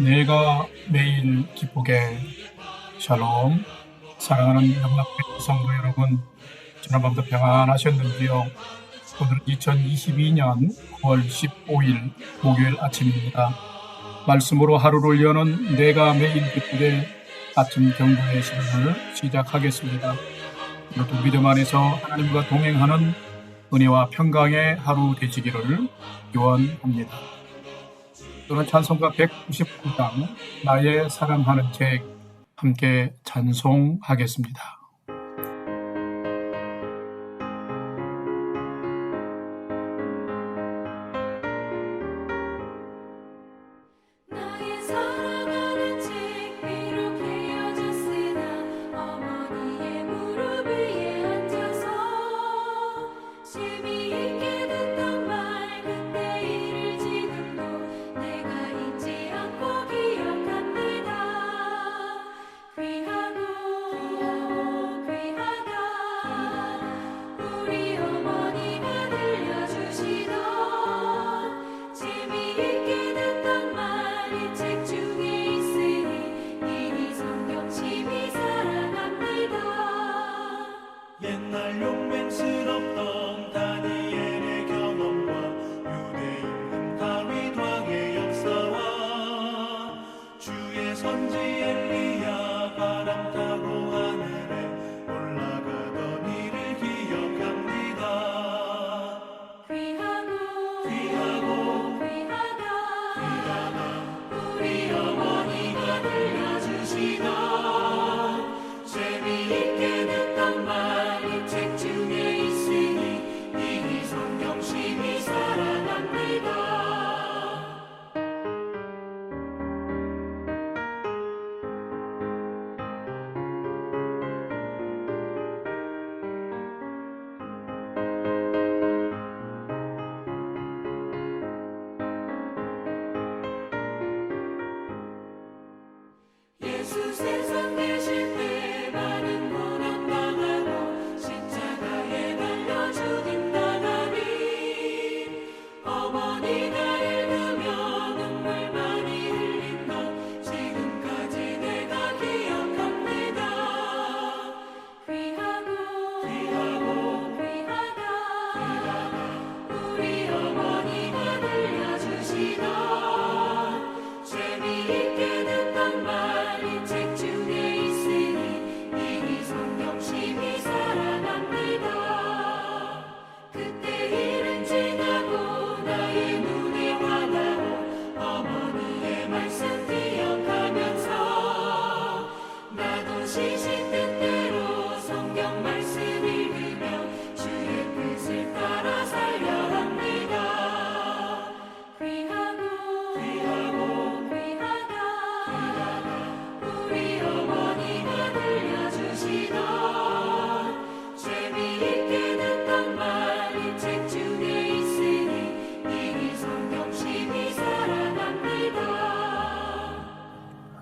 내가 매일 기쁘게 샬롬. 사랑하는 영락의 성도 여러분 지난밤도 평안하셨는지요. 오늘은 2022년 9월 15일 목요일 아침입니다. 말씀으로 하루를 여는 내가 매일 기쁘게 아침 경고의 시간을 시작하겠습니다. 오늘도 믿음 안에서 하나님과 동행하는 은혜와 평강의 하루 되시기를 기원합니다. 또는 찬송가 199장 나의 사랑하는 책 함께 찬송하겠습니다.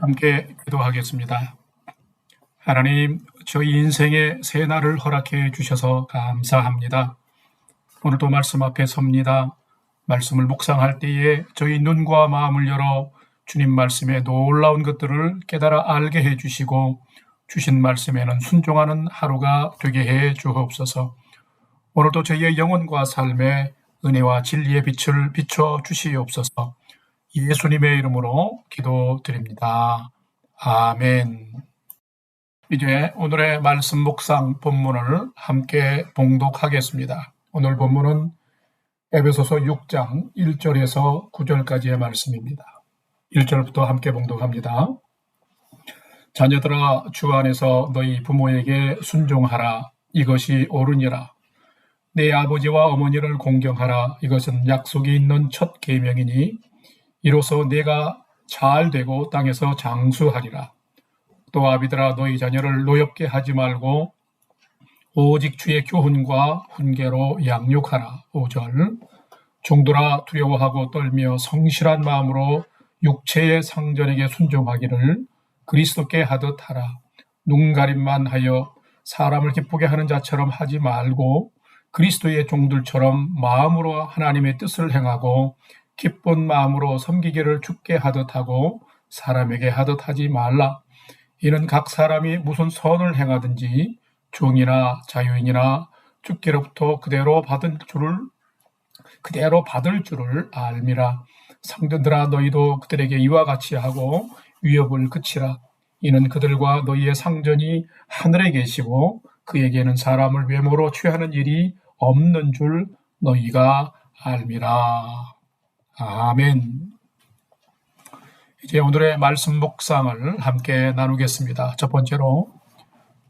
함께 기도하겠습니다. 하나님, 저희 인생의 새 날을 허락해 주셔서 감사합니다. 오늘도 말씀 앞에 섭니다. 말씀을 묵상할 때에 저희 눈과 마음을 열어 주님 말씀의 놀라운 것들을 깨달아 알게 해 주시고 주신 말씀에는 순종하는 하루가 되게 해 주옵소서. 오늘도 저희의 영혼과 삶에 은혜와 진리의 빛을 비춰 주시옵소서. 예수님의 이름으로 기도드립니다. 아멘. 이제 오늘의 말씀 묵상 본문을 함께 봉독하겠습니다. 오늘 본문은 에베소서 6장 1절에서 9절까지의 말씀입니다. 1절부터 함께 봉독합니다. 자녀들아 주 안에서 너희 부모에게 순종하라 이것이 옳으니라 내 아버지와 어머니를 공경하라 이것은 약속이 있는 첫 계명이니 이로써 내가 잘 되고 땅에서 장수하리라 또 아비들아 너희 자녀를 노엽게 하지 말고 오직 주의 교훈과 훈계로 양육하라. 5절 종들아 두려워하고 떨며 성실한 마음으로 육체의 상전에게 순종하기를 그리스도께 하듯 하라. 눈가림만 하여 사람을 기쁘게 하는 자처럼 하지 말고 그리스도의 종들처럼 마음으로 하나님의 뜻을 행하고 기쁜 마음으로 섬기기를 죽게 하듯 하고 사람에게 하듯 하지 말라. 이는 각 사람이 무슨 선을 행하든지 종이나 자유인이나 주께로부터 그대로 받은 줄을 그대로 받을 줄을 알미라. 상전들아 너희도 그들에게 이와 같이 하고 위협을 그치라. 이는 그들과 너희의 상전이 하늘에 계시고 그에게는 사람을 외모로 취하는 일이 없는 줄 너희가 알미라. 아멘. 이제 오늘의 말씀 묵상을 함께 나누겠습니다. 첫 번째로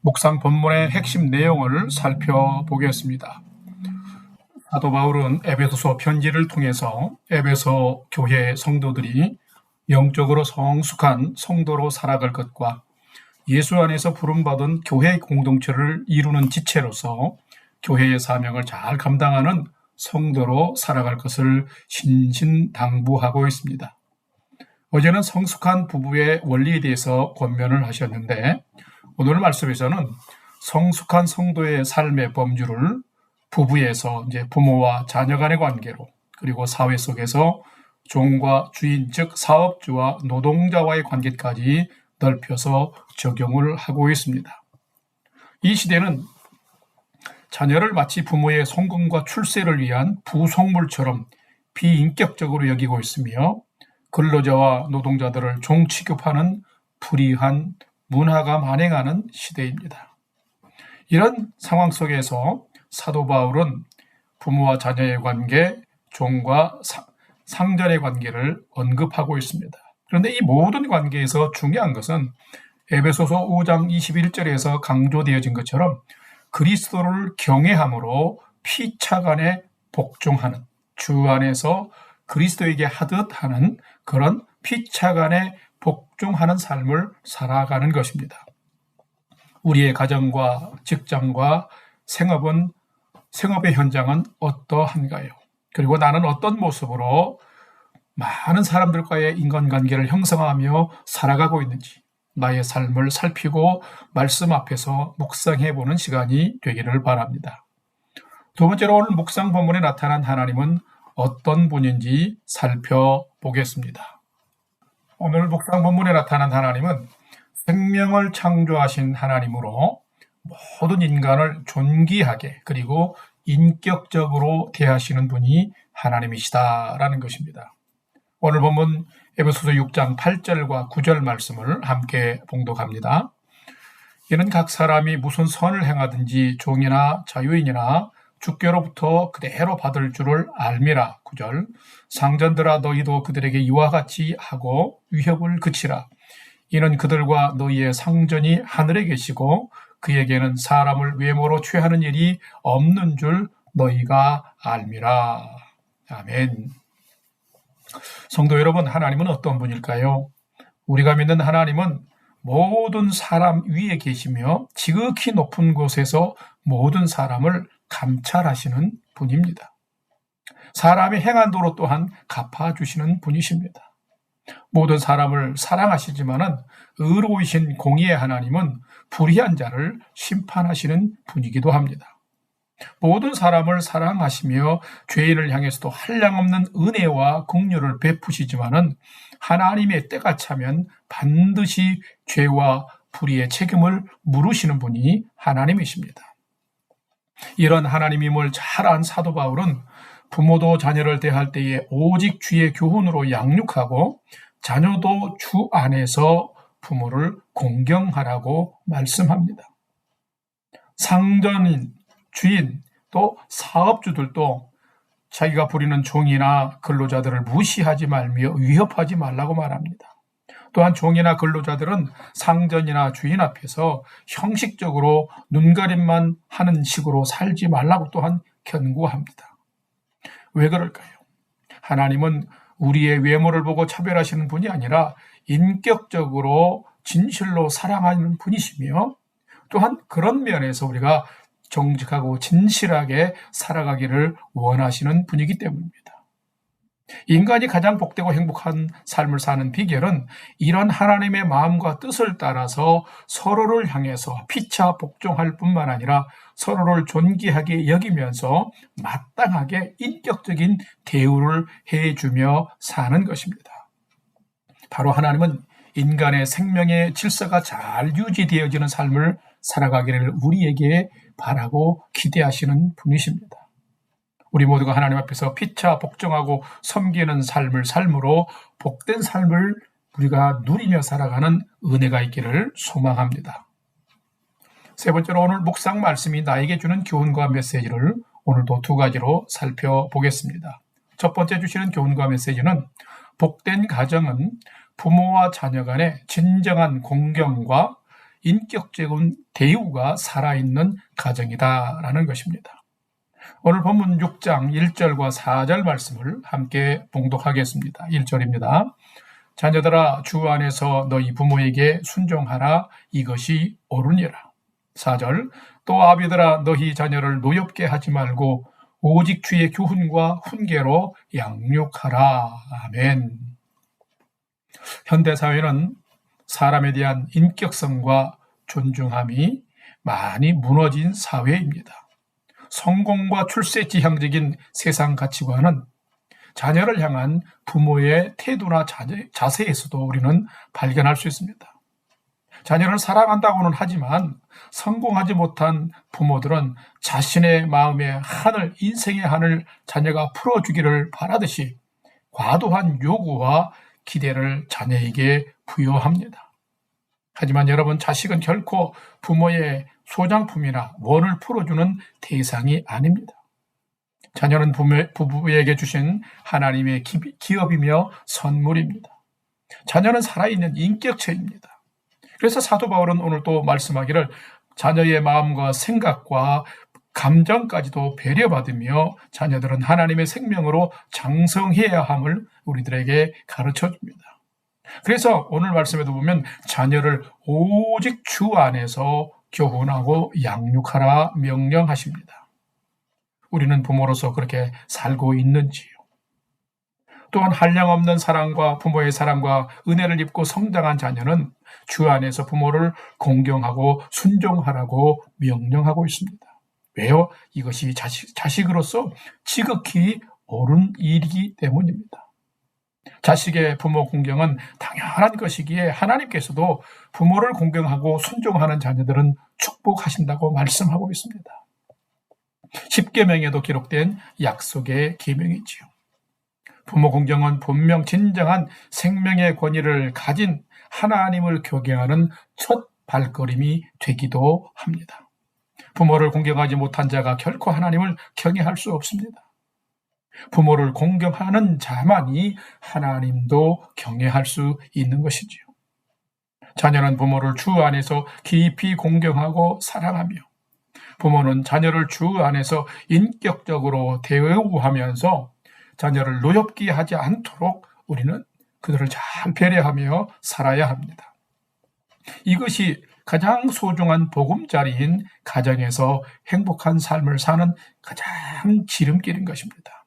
묵상 본문의 핵심 내용을 살펴보겠습니다. 사도 바울은 에베소서 편지를 통해서 에베소 교회 성도들이 영적으로 성숙한 성도로 살아갈 것과 예수 안에서 부름받은 교회 공동체를 이루는 지체로서 교회의 사명을 잘 감당하는 성도로 살아갈 것을 신신당부하고 있습니다. 어제는 성숙한 부부의 원리에 대해서 권면을 하셨는데 오늘 말씀에서는 성숙한 성도의 삶의 범주를 부부에서 이제 부모와 자녀 간의 관계로 그리고 사회 속에서 종과 주인 즉 사업주와 노동자와의 관계까지 넓혀서 적용을 하고 있습니다. 이 시대는 자녀를 마치 부모의 성공과 출세를 위한 부속물처럼 비인격적으로 여기고 있으며 근로자와 노동자들을 종 취급하는 불의한 문화가 만행하는 시대입니다. 이런 상황 속에서 사도 바울은 부모와 자녀의 관계, 종과 사- 상전의 관계를 언급하고 있습니다. 그런데 이 모든 관계에서 중요한 것은 에베소서 5장 21절에서 강조되어진 것처럼 그리스도를 경외함으로 피차간에 복종하는 주 안에서 그리스도에게 하듯 하는 그런 피차간에 복종하는 삶을 살아가는 것입니다. 우리의 가정과 직장과 생업은 생업의 현장은 어떠한가요? 그리고 나는 어떤 모습으로 많은 사람들과의 인간관계를 형성하며 살아가고 있는지 나의 삶을 살피고 말씀 앞에서 묵상해 보는 시간이 되기를 바랍니다. 두 번째로 오늘 묵상 본문에 나타난 하나님은 어떤 분인지 살펴보겠습니다. 오늘 묵상 본문에 나타난 하나님은 생명을 창조하신 하나님으로 모든 인간을 존귀하게 그리고 인격적으로 대하시는 분이 하나님이시다라는 것입니다. 오늘 본문 에베소서 6장 8절과 9절 말씀을 함께 봉독합니다. 이는 각 사람이 무슨 선을 행하든지 종이나 자유인이나 주께로부터 그대로 받을 줄을 알미라. 9절 상전들아 너희도 그들에게 이와 같이 하고 위협을 그치라. 이는 그들과 너희의 상전이 하늘에 계시고 그에게는 사람을 외모로 취하는 일이 없는 줄 너희가 알미라. 아멘. 성도 여러분, 하나님은 어떤 분일까요? 우리가 믿는 하나님은 모든 사람 위에 계시며 지극히 높은 곳에서 모든 사람을 감찰하시는 분입니다. 사람이 행한 도로 또한 갚아주시는 분이십니다. 모든 사람을 사랑하시지만은 의로우신 공의의 하나님은 불의한 자를 심판하시는 분이기도 합니다. 모든 사람을 사랑하시며 죄인을 향해서도 한량없는 은혜와 긍휼을 베푸시지만은 하나님의 때가 차면 반드시 죄와 불의의 책임을 물으시는 분이 하나님이십니다. 이런 하나님임을 잘 안 사도 바울은 부모도 자녀를 대할 때에 오직 주의 교훈으로 양육하고 자녀도 주 안에서 부모를 공경하라고 말씀합니다. 상전인, 주인, 또 사업주들도 자기가 부리는 종이나 근로자들을 무시하지 말며 위협하지 말라고 말합니다. 또한 종이나 근로자들은 상전이나 주인 앞에서 형식적으로 눈가림만 하는 식으로 살지 말라고 또한 견고합니다. 왜 그럴까요? 하나님은 우리의 외모를 보고 차별하시는 분이 아니라 인격적으로 진실로 사랑하는 분이시며 또한 그런 면에서 우리가 정직하고 진실하게 살아가기를 원하시는 분이기 때문입니다. 인간이 가장 복되고 행복한 삶을 사는 비결은 이런 하나님의 마음과 뜻을 따라서 서로를 향해서 피차 복종할 뿐만 아니라 서로를 존귀하게 여기면서 마땅하게 인격적인 대우를 해주며 사는 것입니다. 바로 하나님은 인간의 생명의 질서가 잘 유지되어지는 삶을 살아가기를 우리에게 바라고 기대하시는 분이십니다. 우리 모두가 하나님 앞에서 피차 복종하고 섬기는 삶을 삶으로 복된 삶을 우리가 누리며 살아가는 은혜가 있기를 소망합니다. 세 번째로 오늘 묵상 말씀이 나에게 주는 교훈과 메시지를 오늘도 두 가지로 살펴보겠습니다. 첫 번째 주시는 교훈과 메시지는 복된 가정은 부모와 자녀 간의 진정한 공경과 인격적인 대우가 살아있는 가정이다라는 것입니다. 오늘 본문 6장 1절과 4절 말씀을 함께 봉독하겠습니다. 1절입니다. 자녀들아 주 안에서 너희 부모에게 순종하라 이것이 옳으니라. 4절 또 아비들아 너희 자녀를 노엽게 하지 말고 오직 주의 교훈과 훈계로 양육하라. 아멘. 현대 사회는 사람에 대한 인격성과 존중함이 많이 무너진 사회입니다. 성공과 출세 지향적인 세상 가치관은 자녀를 향한 부모의 태도나 자세, 자세에서도 우리는 발견할 수 있습니다. 자녀를 사랑한다고는 하지만 성공하지 못한 부모들은 자신의 마음의 한을, 인생의 한을 자녀가 풀어주기를 바라듯이 과도한 요구와 기대를 자녀에게 부여합니다. 하지만 여러분, 자식은 결코 부모의 소장품이나 원을 풀어주는 대상이 아닙니다. 자녀는 부부에게 주신 하나님의 기, 기업이며 선물입니다. 자녀는 살아있는 인격체입니다. 그래서 사도 바울은 오늘 또 말씀하기를 자녀의 마음과 생각과 감정까지도 배려받으며 자녀들은 하나님의 생명으로 장성해야 함을 우리들에게 가르쳐 줍니다. 그래서 오늘 말씀에도 보면 자녀를 오직 주 안에서 교훈하고 양육하라 명령하십니다. 우리는 부모로서 그렇게 살고 있는지요? 또한 한량 없는 사랑과 부모의 사랑과 은혜를 입고 성장한 자녀는 주 안에서 부모를 공경하고 순종하라고 명령하고 있습니다. 왜요? 이것이 자식, 자식으로서 지극히 옳은 일이기 때문입니다. 자식의 부모 공경은 당연한 것이기에 하나님께서도 부모를 공경하고 순종하는 자녀들은 축복하신다고 말씀하고 있습니다. 십계명에도 기록된 약속의 계명이지요. 부모 공경은 분명 진정한 생명의 권위를 가진 하나님을 교경하는 첫 발걸음이 되기도 합니다. 부모를 공경하지 못한 자가 결코 하나님을 경외할 수 없습니다. 부모를 공경하는 자만이 하나님도 경외할 수 있는 것이지요. 자녀는 부모를 주 안에서 깊이 공경하고 사랑하며 부모는 자녀를 주 안에서 인격적으로 대우하면서 자녀를 노엽게 하지 않도록 우리는 그들을 잘 배려하며 살아야 합니다. 이것이 가장 소중한 보금자리인 가정에서 행복한 삶을 사는 가장 지름길인 것입니다.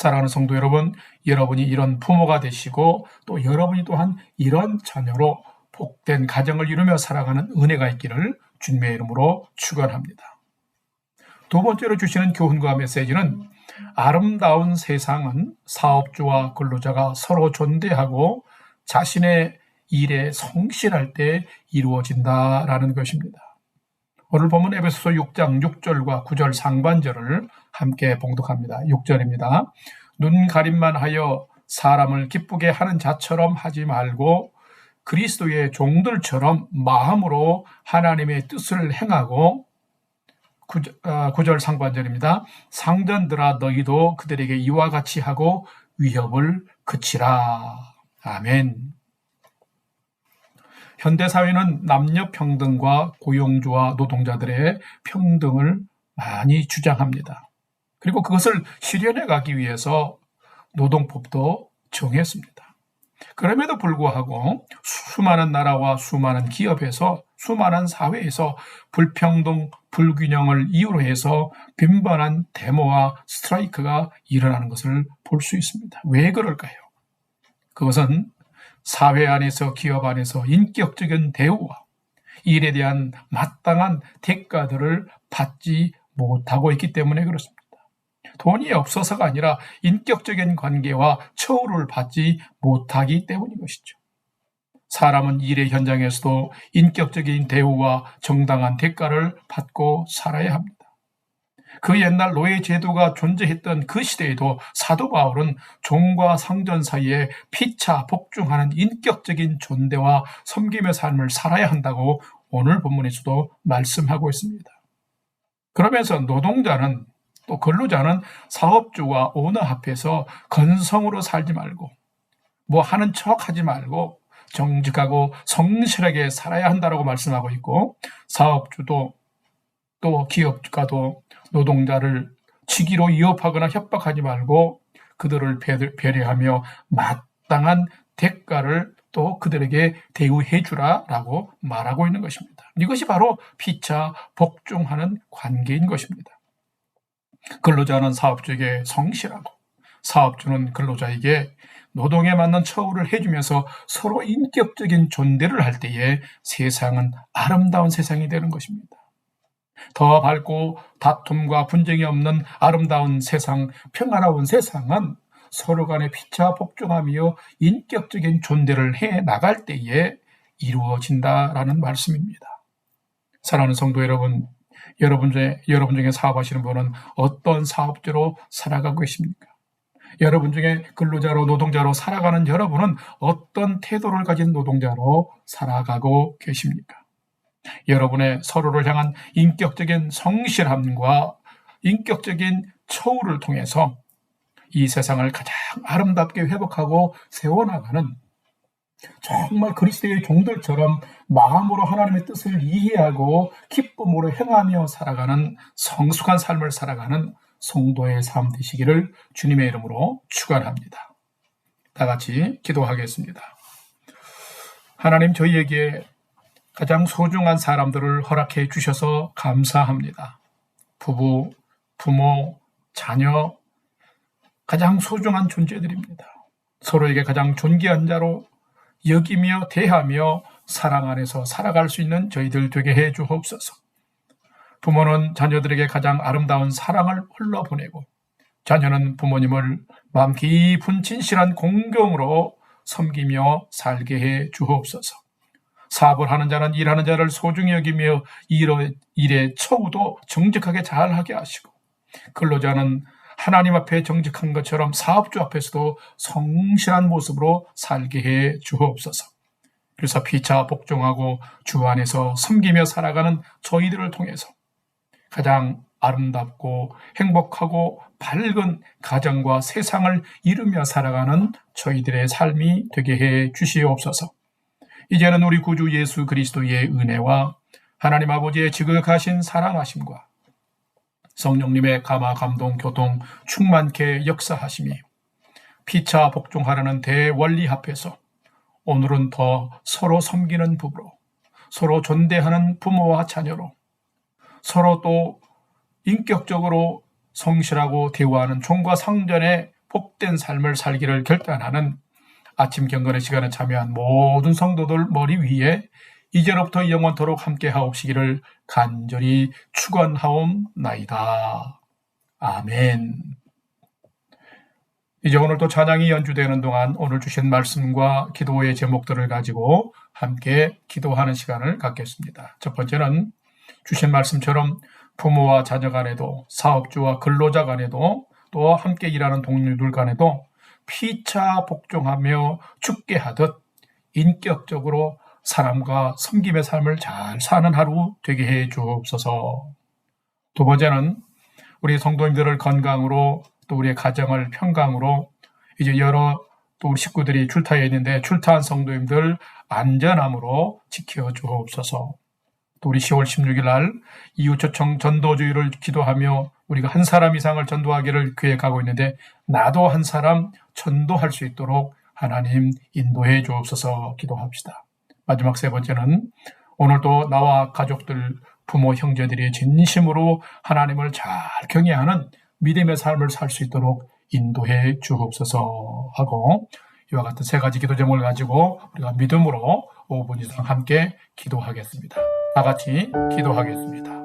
사랑하는 성도 여러분, 여러분이 이런 부모가 되시고 또 여러분이 또한 이런 자녀로 복된 가정을 이루며 살아가는 은혜가 있기를 주님의 이름으로 축원합니다. 두 번째로 주시는 교훈과 메시지는 아름다운 세상은 사업주와 근로자가 서로 존대하고 자신의 일에 성실할 때 이루어진다라는 것입니다. 오늘 보면 에베소서 6장 6절과 9절 상반절을 함께 봉독합니다. 6절입니다. 눈 가림만 하여 사람을 기쁘게 하는 자처럼 하지 말고 그리스도의 종들처럼 마음으로 하나님의 뜻을 행하고 9절 상반절입니다. 상전들아 너희도 그들에게 이와 같이 하고 위협을 그치라. 아멘. 현대 사회는 남녀 평등과 고용주와 노동자들의 평등을 많이 주장합니다. 그리고 그것을 실현해 가기 위해서 노동법도 정했습니다. 그럼에도 불구하고 수많은 나라와 수많은 기업에서 수많은 사회에서 불평등, 불균형을 이유로 해서 빈번한 데모와 스트라이크가 일어나는 것을 볼 수 있습니다. 왜 그럴까요? 그것은 사회 안에서 기업 안에서 인격적인 대우와 일에 대한 마땅한 대가들을 받지 못하고 있기 때문에 그렇습니다. 돈이 없어서가 아니라 인격적인 관계와 처우를 받지 못하기 때문인 것이죠. 사람은 일의 현장에서도 인격적인 대우와 정당한 대가를 받고 살아야 합니다. 그 옛날 노예 제도가 존재했던 그 시대에도 사도 바울은 종과 상전 사이에 피차 복종하는 인격적인 존대와 섬김의 삶을 살아야 한다고 오늘 본문에서도 말씀하고 있습니다. 그러면서 노동자는 또 근로자는 사업주와 오너 앞에서 건성으로 살지 말고 뭐 하는 척 하지 말고 정직하고 성실하게 살아야 한다라고 말씀하고 있고 사업주도 또 기업가도 노동자를 치기로 위협하거나 협박하지 말고 그들을 배- 배려하며 마땅한 대가를 또 그들에게 대우해 주라라고 말하고 있는 것입니다. 이것이 바로 피차 복종하는 관계인 것입니다. 근로자는 사업주에게 성실하고 사업주는 근로자에게 노동에 맞는 처우를 해주면서 서로 인격적인 존대를 할 때에 세상은 아름다운 세상이 되는 것입니다. 더 밝고 다툼과 분쟁이 없는 아름다운 세상, 평화로운 세상은 서로 간에 피차 복종하며 인격적인 존대를 해 나갈 때에 이루어진다라는 말씀입니다. 사랑하는 성도 여러분, 여러분 중에, 여러분 중에 사업하시는 분은 어떤 사업주로 살아가고 계십니까? 여러분 중에 근로자로 노동자로 살아가는 여러분은 어떤 태도를 가진 노동자로 살아가고 계십니까? 여러분의 서로를 향한 인격적인 성실함과 인격적인 처우를 통해서 이 세상을 가장 아름답게 회복하고 세워나가는 정말 그리스도의 종들처럼 마음으로 하나님의 뜻을 이해하고 기쁨으로 행하며 살아가는 성숙한 삶을 살아가는 성도의 삶 되시기를 주님의 이름으로 축원합니다. 다 같이 기도하겠습니다. 하나님 저희에게 가장 소중한 사람들을 허락해 주셔서 감사합니다. 부부, 부모, 자녀, 가장 소중한 존재들입니다. 서로에게 가장 존귀한 자로 여기며 대하며 사랑 안에서 살아갈 수 있는 저희들 되게 해 주옵소서. 부모는 자녀들에게 가장 아름다운 사랑을 흘러보내고 자녀는 부모님을 마음 깊은 진실한 공경으로 섬기며 살게 해 주옵소서. 사업을 하는 자는 일하는 자를 소중히 여기며 일의, 처우도 정직하게 잘 하게 하시고 근로자는 하나님 앞에 정직한 것처럼 사업주 앞에서도 성실한 모습으로 살게 해 주옵소서. 그래서 피차 복종하고 주 안에서 섬기며 살아가는 저희들을 통해서 가장 아름답고 행복하고 밝은 가정과 세상을 이루며 살아가는 저희들의 삶이 되게 해 주시옵소서. 이제는 우리 구주 예수 그리스도의 은혜와 하나님 아버지의 지극하신 사랑하심과 성령님의 감화 감동 교통 충만케 역사하심이 피차 복종하라는 대원리 앞에서 오늘은 더 서로 섬기는 부부로 서로 존대하는 부모와 자녀로 서로 또 인격적으로 성실하고 대우하는 종과 상전의 복된 삶을 살기를 결단하는 아침 경건의 시간에 참여한 모든 성도들 머리 위에 이제로부터 영원토록 함께 하옵시기를 간절히 축원하옵나이다. 아멘. 이제 오늘 또 찬양이 연주되는 동안 오늘 주신 말씀과 기도의 제목들을 가지고 함께 기도하는 시간을 갖겠습니다. 첫 번째는 주신 말씀처럼 부모와 자녀 간에도 사업주와 근로자 간에도 또 함께 일하는 동료들 간에도 피차 복종하며 죽게 하듯 인격적으로 사람과 섬김의 삶을 잘 사는 하루 되게 해 주옵소서. 두 번째는 우리 성도님들을 건강으로 또 우리의 가정을 평강으로 이제 여러 또 우리 식구들이 출타해 있는데 출타한 성도님들 안전함으로 지켜 주옵소서. 또 우리 10월 16일 날 이웃초청 전도주의를 기도하며 우리가 한 사람 이상을 전도하기를 계획하고 있는데 나도 한 사람 전도할 수 있도록 하나님 인도해 주옵소서 기도합시다. 마지막 세 번째는 오늘도 나와 가족들, 부모, 형제들이 진심으로 하나님을 잘 경외하는 믿음의 삶을 살 수 있도록 인도해 주옵소서 하고 이와 같은 세 가지 기도 제목을 가지고 우리가 믿음으로 5분 이상 함께 기도하겠습니다. 다 같이 기도하겠습니다.